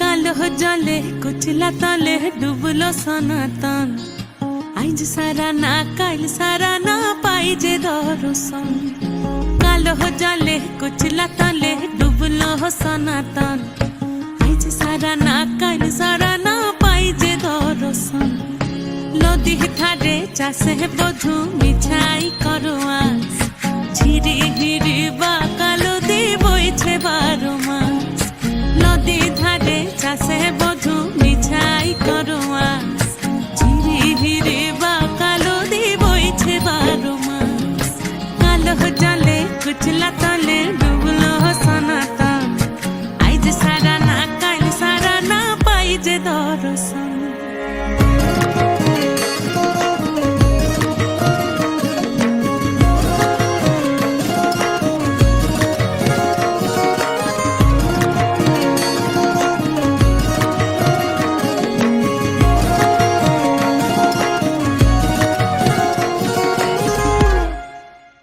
কালো জলে কুচলা তলে ডুবলো সনাতন আইজ সারা না কাল সারা না পাই যে দর্শন কালো জলে কুচলা তলে ডুবলো সনাতন আইজ সারা না কাল সারা না পাই যে দর্শন নদী ধারে চাষে বধু মিছাই করো আস ঝিরি হিরি বা কালো দি বইছে বারো মাস নদী ধারে চাষে পাই যে দর্শন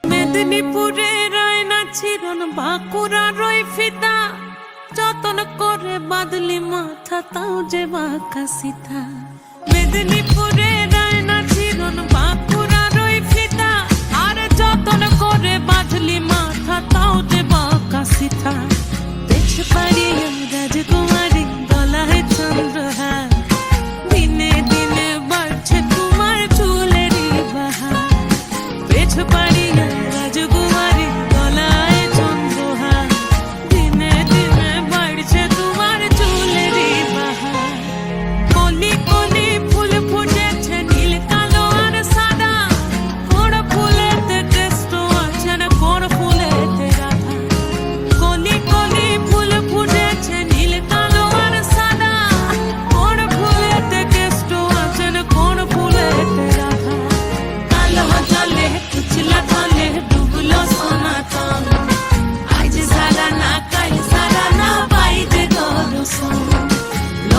মেদিনীপুরে রয় না ছিরন বাঁকুড়া রয় ফিতা যতন করে বাদলি মাথা, তাও যে বাঁকা সীতা মেদিনীপুরে রায়না চিরন বাঁকুড়া রই ফিতা। আর যতন করে বাদলি মাথা, তাও যে বাঁকা সীতা